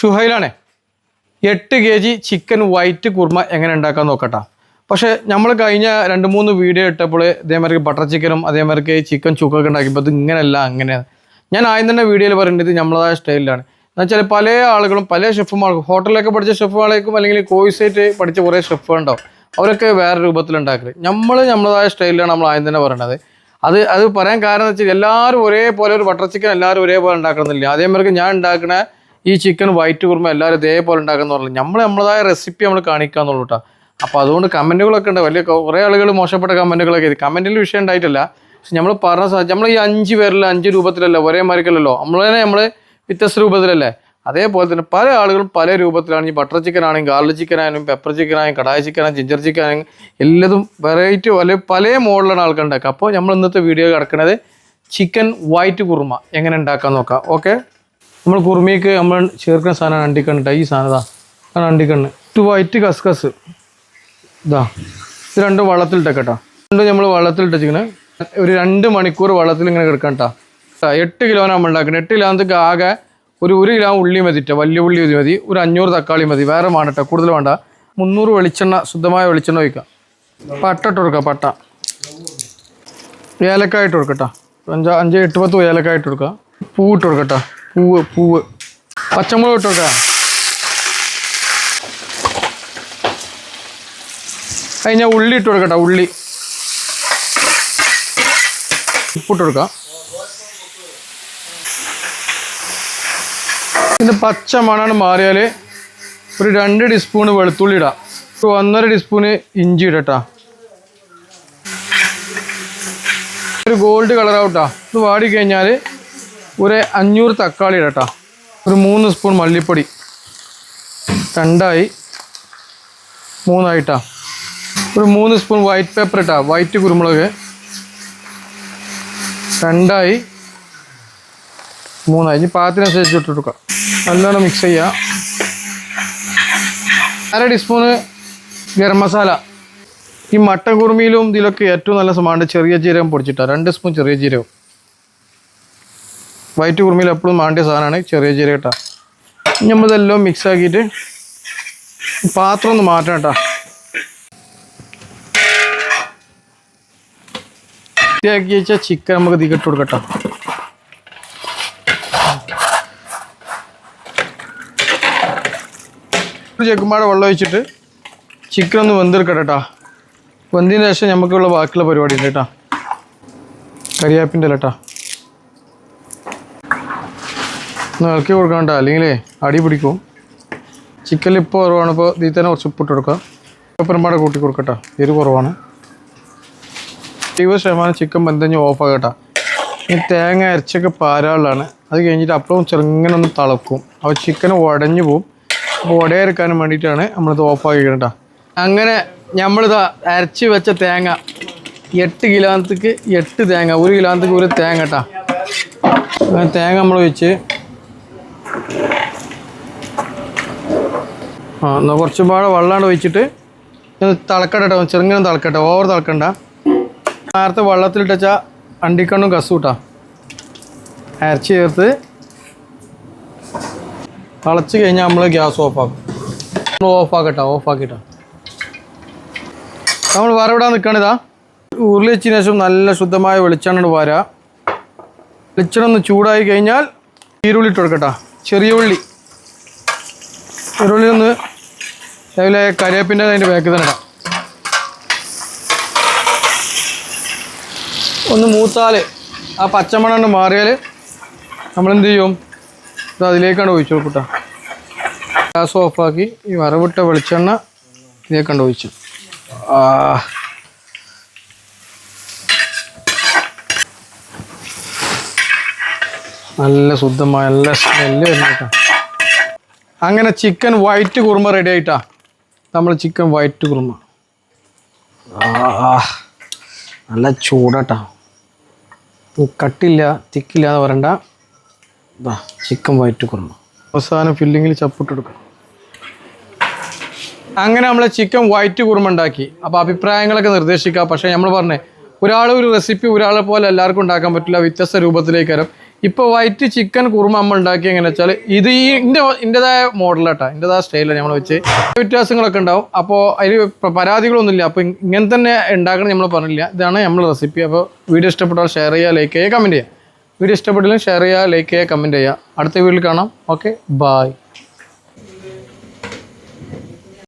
ഷുഹൈലാണേ. എട്ട് K G chicken white kurma എങ്ങനെ ഉണ്ടാക്കാൻ നോക്കട്ടാ. പക്ഷേ നമ്മൾ കഴിഞ്ഞ രണ്ട് മൂന്ന് വീഡിയോ ഇട്ടപ്പോൾ ഇതേമാതിരി ബട്ടർ ചിക്കനും അതേമാതിരി ചിക്കൻ ചുക്കൊക്കെ ഉണ്ടാക്കിയപ്പോൾ ഇത് ഇങ്ങനെയല്ല അങ്ങനെയാണ് ഞാൻ ആദ്യം തന്നെ വീഡിയോയിൽ പറയുന്നത് ഇത് നമ്മളതായ സ്റ്റൈലിലാണ് എന്നുവെച്ചാൽ പല ആളുകളും പല ഷെഫുമാർക്കും ഹോട്ടലിലൊക്കെ പഠിച്ച ഷെഫുകളേക്കും അല്ലെങ്കിൽ കോഴ്സായിട്ട് പഠിച്ച കുറേ ഷെഫുകളുണ്ടാവും അവരൊക്കെ വേറെ രൂപത്തിൽ ഉണ്ടാക്കൽ. നമ്മൾ നമ്മളതായ സ്റ്റൈലിലാണ് നമ്മൾ ആദ്യം തന്നെ പറയണത്. അത് അത് പറയാൻ കാരണം എന്ന് വെച്ചാൽ എല്ലാവരും ഒരേപോലെ ഒരു ബട്ടർ ചിക്കൻ എല്ലാവരും ഒരേപോലെ ഉണ്ടാക്കണമെന്നില്ല. അതേമാതിരി ഞാൻ ഉണ്ടാക്കുന്ന ഈ ചിക്കൻ വൈറ്റ് കുറുമ എല്ലാവരും ഇതേപോലെ ഉണ്ടാക്കുന്ന പറഞ്ഞു. നമ്മൾ നമ്മളതായ റെസിപ്പി നമ്മൾ കാണിക്കാന്നുള്ളൂ കേട്ടോ അപ്പോൾ അതുകൊണ്ട് കമന്റുകളൊക്കെ ഉണ്ട്. വലിയ കുറേ ആളുകൾ മോശപ്പെട്ട കമന്റുകളൊക്കെ കമന്റിൽ വിഷയം ഉണ്ടായിട്ടില്ല. പക്ഷെ നമ്മൾ പറഞ്ഞ നമ്മൾ ഈ അഞ്ച് പേരിൽ അഞ്ച് രൂപത്തിലല്ല ഒരേ മാതിരിക്കല്ലല്ലോ. നമ്മൾ തന്നെ നമ്മൾ വ്യത്യസ്ത രൂപത്തിലല്ലേ. അതേപോലെ തന്നെ പല ആളുകളും പല രൂപത്തിലാണ്. ഈ ബട്ടർ ചിക്കൻ ആണെങ്കിലും ഗാർലിക് ചിക്കൻ ആയാലും പെപ്പർ ചിക്കൻ ആയാലും കടായ ചിക്കൻ ആയാലും ജിഞ്ചർ ചിക്കൻ ആയാലും എല്ലാതും വെറൈറ്റി പല പല മോഡലാണ് ആൾക്കാർ ഉണ്ടാക്കുക അപ്പോൾ നമ്മൾ ഇന്നത്തെ വീഡിയോ കിടക്കുന്നത് ചിക്കൻ വൈറ്റ് കുറുമ. എങ്ങനെ ഉണ്ടാക്കാൻ നോക്കാം. ഓക്കെ നമ്മൾ കുറുമയ്ക്ക് നമ്മൾ ചേർക്കുന്ന സാധനമാണ് അണ്ടിക്കണ്ണിട്ട ഈ സാധനം ഇതാ. അണ്ടിക്കണ്ണ്. ടു വൈറ്റ് കസ്കസ്. ഇതാ. ഇത് രണ്ടും വെള്ളത്തിലിട്ടേക്കട്ടോ. രണ്ടും നമ്മൾ വെള്ളത്തിലിട്ടിങ്ങനെ ഒരു രണ്ട് മണിക്കൂർ വെള്ളത്തിൽ ഇങ്ങനെ കിടക്കാം കേട്ടോ എട്ട് കിലോനാണ് നമ്മൾ ഉണ്ടാക്കുന്നത് എട്ട് കിലോന്നത്തേക്ക് ആകെ ഒരു ഒരു കിലോ ഉള്ളി മതിട്ടോ വലിയ ഉള്ളി മതി മതി. ഒരു അഞ്ഞൂറ് തക്കാളി മതി. വേറെ വേണ്ട കേട്ടോ കൂടുതൽ വേണ്ട. മുന്നൂറ് വെളിച്ചെണ്ണ ശുദ്ധമായ വെളിച്ചെണ്ണ ഒഴിക്കാം. പട്ട ഇട്ട് കൊടുക്കാം പട്ട. ഏലക്കായിട്ട് കൊടുക്കട്ടോ അഞ്ച് അഞ്ച് എട്ട് പത്ത് ഏലക്കായിട്ട് കൊടുക്കുക പൂ ഇട്ട് കൊടുക്കട്ടോ പൂവ് പൂവ്. പച്ചമുളക് ഇട്ടോട്ടാ അത് ഞാൻ ഉള്ളി ഇട്ട് കൊടുക്കട്ടെ ഉള്ളി. ഉപ്പിട്ട് കൊടുക്കാം. പിന്നെ പച്ച മണാണ് മാറിയാൽ ഒരു രണ്ട് ടീസ്പൂൺ വെളുത്തുള്ളി ഇടാം. ഒരു ഒന്നര ടീസ്പൂണ് ഇഞ്ചി ഇടട്ടാ ഒരു ഗോൾഡ് കളർ ആവട്ടാ ഇത് വാടി കഴിഞ്ഞാൽ ഒരു അഞ്ഞൂറ് തക്കാളി ഇടട്ടോ ഒരു മൂന്ന് സ്പൂൺ മല്ലിപ്പൊടി. രണ്ടായി. മൂന്നായിട്ടാ. ഒരു മൂന്ന് സ്പൂൺ വൈറ്റ് പേപ്പർ ഇട്ടാ. വൈറ്റ് കുരുമുളക്. രണ്ടായി. മൂന്നായി. ഇനി പാകത്തിനനുസരിച്ച് ഇട്ട് കൊടുക്കാം. നല്ലോണം മിക്സ് ചെയ്യാം. അര ടീസ്പൂണ് ഗരം മസാല. ഈ മട്ടൻ കുറുമിയിലും ഇതിലൊക്കെ ഏറ്റവും നല്ല സമാണ്ട് ചെറിയ ജീരകം പൊടിച്ചിട്ടാ. രണ്ട് സ്പൂൺ ചെറിയ ജീരകം. വൈറ്റ് കുറുമിയിൽ എപ്പോഴും മാണ്ടിയ സാധനമാണ്. ചെറിയ ചെറിയ ഇട്ടാ ഇനി നമ്മളിതെല്ലാം മിക്സ് ആക്കിയിട്ട് പാത്രം ഒന്ന് മാറ്റണം കേട്ടോ വൃത്തിയാക്കി വെച്ച ചിക്കൻ നമുക്ക് തികട്ട് കൊടുക്കട്ടോ ചെക്കുമ്പാടെ വെള്ളം ഒഴിച്ചിട്ട് ചിക്കൻ ഒന്ന് വെന്തെടുക്കട്ടെ കേട്ടോ ശേഷം നമുക്കുള്ള ബാക്കിയുള്ള പരിപാടി ഉണ്ട് കേട്ടോ കരിയാപ്പിന്റെ കേട്ടോ ഒന്ന് ഇളക്കി കൊടുക്കണ്ട. കേട്ടോ അല്ലെങ്കിലേ അടി പിടിക്കും. ചിക്കനിൽ ഇപ്പോൾ കുറവാണ്. ഇപ്പോൾ ഇതിൽ തന്നെ കുറച്ച് ഉപ്പിട്ട് കൊടുക്കാം. പെപ്പരമ്പാടെ കൂട്ടി കൊടുക്കട്ടോ. എരി കുറവാണ്. ഇരുപത് ശതമാനം ചിക്കൻ ബന്ധഞ്ഞ് ഓഫ് ആകട്ടെ. ഈ തേങ്ങ അരച്ചൊക്കെ പാരാളിലാണ് അത് കഴിഞ്ഞിട്ട് അപ്പവും ചെറുങ്ങനെ ഒന്ന് തിളക്കും. അപ്പോൾ ചിക്കൻ ഉടഞ്ഞു പോവും. അപ്പോൾ ഉടയെടുക്കാനും വേണ്ടിയിട്ടാണ് നമ്മളിത് ഓഫ് ആക്കിക്കണട്ടാ അങ്ങനെ നമ്മളിത് അരച്ച് വെച്ച തേങ്ങ എട്ട് കിലോത്തേക്ക് എട്ട് തേങ്ങ. ഒരു കിലോത്തേക്ക് ഒരു തേങ്ങ കേട്ടാ. തേങ്ങ നമ്മൾ വെച്ച് ആ എന്നാൽ കുറച്ച് പാടെ വെള്ളമാണ് ഒഴിച്ചിട്ട് തിളക്കട്ടെ ചെറുങ്ങനെ തിളക്കട്ടെ. ഓവർ തിളക്കണ്ട. നേരത്തെ വെള്ളത്തിലിട്ടച്ച അണ്ടിക്കണ്ണും കസൂട്ടാ അരച്ച് ചേർത്ത് തിളച്ച് കഴിഞ്ഞാൽ നമ്മൾ ഗ്യാസ് ഓഫാക്കും. നമ്മൾ ഓഫാക്കട്ടോ നമ്മൾ നമ്മൾ വറവിടാൻ നിൽക്കണിതാ ഉരുളി വെച്ചതിന് ശേഷം നല്ല ശുദ്ധമായ വെളിച്ചെണ്ണ വാരാ. വെളിച്ചെണ്ണ ഒന്ന് ചൂടായി കഴിഞ്ഞാൽ ഈരുള്ളി ഇട്ട് കൊടുക്കട്ടോ. ചെറിയ ഉള്ളി. ചെറിയ ഉള്ളി ഒന്ന് രാവിലെ കരിവേപ്പിന്റെ അതിന്റെ ബാക്കിൽ തന്നെ ഇടാം. ഒന്ന് മൂത്താൽ ആ പച്ചമണം മാറിയാൽ നമ്മളെന്ത് ചെയ്യും? ഇത് അതിലേക്കാണ് ഒഴിച്ചു കൊടുക്കട്ടോ ഗ്യാസ് ഓഫാക്കി ഈ വറവിട്ട വെളിച്ചെണ്ണ ഇതിലേക്കാണ്ട് ഒഴിച്ചു. ആ നല്ല ശുദ്ധമായ നല്ല സ്മെല്ല് വരുന്നേട്ടാ അങ്ങനെ ചിക്കൻ വൈറ്റ് കുറുമ റെഡി ആയിട്ടാ. നമ്മൾ ചിക്കൻ വൈറ്റ് കുറുമ. നല്ല ചൂടാട്ടാ. കട്ടില്ല തിക്കില്ല എന്ന് പറയണ്ട. ഇതാ ചിക്കൻ വൈറ്റ് കുറുമ. അവസാനം ഫില്ലിങ്ങിൽ ചപ്പിട്ടെടുക്കാം അങ്ങനെ നമ്മൾ ചിക്കൻ വൈറ്റ് കുറുമ ഉണ്ടാക്കി. അപ്പോൾ അഭിപ്രായങ്ങളൊക്കെ നിർദ്ദേശിക്കുക പക്ഷേ നമ്മൾ പറഞ്ഞേ ഒരാൾ ഒരു റെസിപ്പി ഒരാളെ പോലെ എല്ലാവർക്കും ഉണ്ടാക്കാൻ പറ്റില്ല. വ്യത്യസ്ത രൂപത്തിലേക്ക് തരും ഇപ്പോൾ വൈറ്റ് ചിക്കൻ കുറുമ നമ്മൾ ഉണ്ടാക്കി എങ്ങനെ വെച്ചാൽ ഇത് ഈ ഇന്റെ ഇന്റെതായ മോഡലാട്ടാ ഇന്റെതായ സ്റ്റൈലാണ് നമ്മൾ വെച്ച്. വ്യത്യാസങ്ങളൊക്കെ ഉണ്ടാവും. അപ്പോൾ അതിൽ പരാതികളൊന്നുമില്ല. അപ്പോൾ ഇങ്ങനെ തന്നെ ഉണ്ടാക്കണം നമ്മൾ പറഞ്ഞില്ല ഇതാണ് നമ്മൾ റെസിപ്പി അപ്പോൾ വീഡിയോ ഇഷ്ടപ്പെട്ടാൽ ഷെയർ ചെയ്യുക ലൈക്ക് ചെയ്യുക കമന്റ് ചെയ്യുക വീഡിയോ ഇഷ്ടപ്പെട്ടില്ലെങ്കിൽ ഷെയർ ചെയ്യുക ലൈക്ക് ചെയ്യുക കമന്റ് ചെയ്യുക അടുത്ത വീഡിയോയിൽ കാണാം. Okay bye